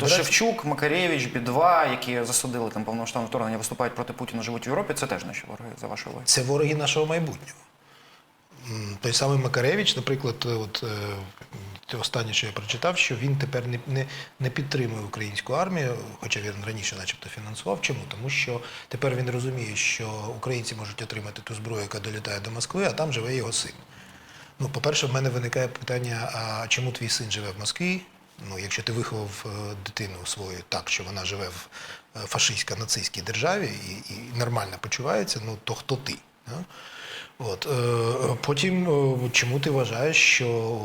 То Шевчук, Макаревич, Бідва, які засудили там повномасштабне вторгнення, виступають проти Путіна, живуть в Європі. Це теж наші вороги за вашою увагою. Це вороги нашого майбутнього. Той самий Макаревич, наприклад, от, е, те останнє, що я прочитав, що він тепер не, не, не підтримує українську армію, хоча він раніше начебто фінансував. Чому? Тому що тепер він розуміє, що українці можуть отримати ту зброю, яка долітає до Москви, а там живе його син. Ну, по-перше, в мене виникає питання: а чому твій син живе в Москві? Ну, якщо ти виховав е, дитину свою так, що вона живе в е, фашистсько-нацистській державі і, і нормально почувається, ну то хто ти? От, е, потім, чому ти вважаєш, що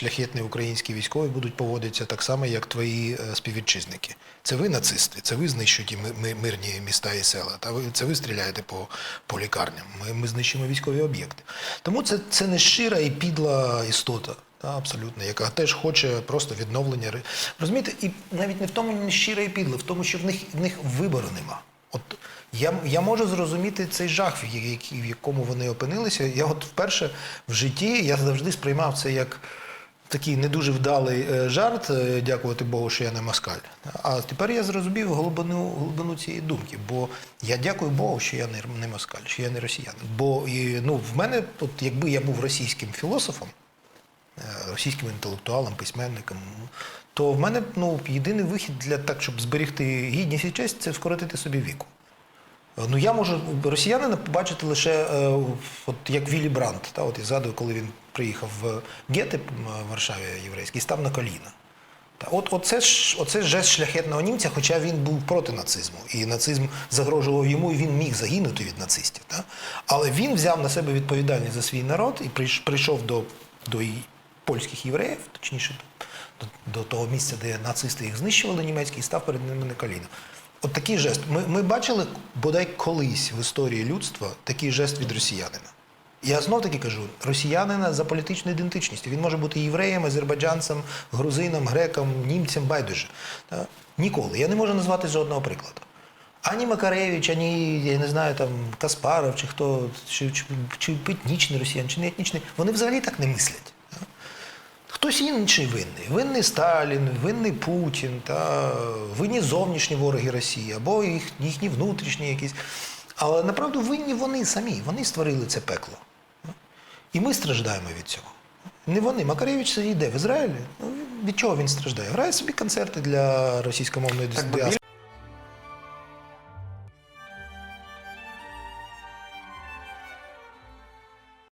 шляхетні українські військові будуть поводитися так само, як твої е, співвітчизники? Це ви нацисти, це ви знищуєте ми- ми- мирні міста і села, та ви, це ви стріляєте по, по лікарням. Ми, ми знищимо військові об'єкти. Тому це, це не щира і підла істота. Та, абсолютно, яка теж хоче просто відновлення. Розумієте, і навіть не в тому не щира і підла, в тому, що в них, в них вибору нема. От я, я можу зрозуміти цей жах, в якому вони опинилися. Я от вперше в житті я завжди сприймав це як такий не дуже вдалий е, жарт, е, дякувати Богу, що я не москаль. А тепер я зрозумів глибину, глибину цієї думки. Бо я дякую Богу, що я не, москаль, що я не росіянин. Бо ну, в мене, от, якби я був російським філософом, е, російським інтелектуалом, письменником, то в мене ну, єдиний вихід для так, щоб зберегти гідність і честь, це скоротити собі віку. Ну, я можу росіянина побачити лише е, от як Віллі Брандт. Та, от я згадую, коли він приїхав в гети в Варшаві єврейський, став на коліна. Та, от, оце, ж, оце жест шляхетного німця, хоча він був проти нацизму. І нацизм загрожував йому, і він міг загинути від нацистів. Та? Але він взяв на себе відповідальність за свій народ і прийшов до, до польських євреїв, точніше, до, до того місця, де нацисти їх знищували німецькі, і став перед ними на коліна. От такий жест. Ми, ми бачили бодай колись в історії людства такий жест від росіянина. Я знов таки кажу, росіянина за політичною ідентичністю. Він може бути євреєм, азербайджанцем, грузином, греком, німцем, байдуже. Ніколи. Я не можу назвати жодного прикладу. Ані Макаревич, ані, я не знаю, там Каспаров, чи хто, чи, чи, чи етнічний росіян, чи не етнічний, вони взагалі так не мислять. Хтось інший винний. Винний Сталін, винний Путін, та винні зовнішні вороги Росії, або їх, їхні внутрішні якісь. Але направду винні вони самі, вони створили це пекло. І ми страждаємо від цього. Не вони. Макаревич сидить де? В Ізраїлі? Ну, від чого він страждає? Грає собі концерти для російськомовної діаспори.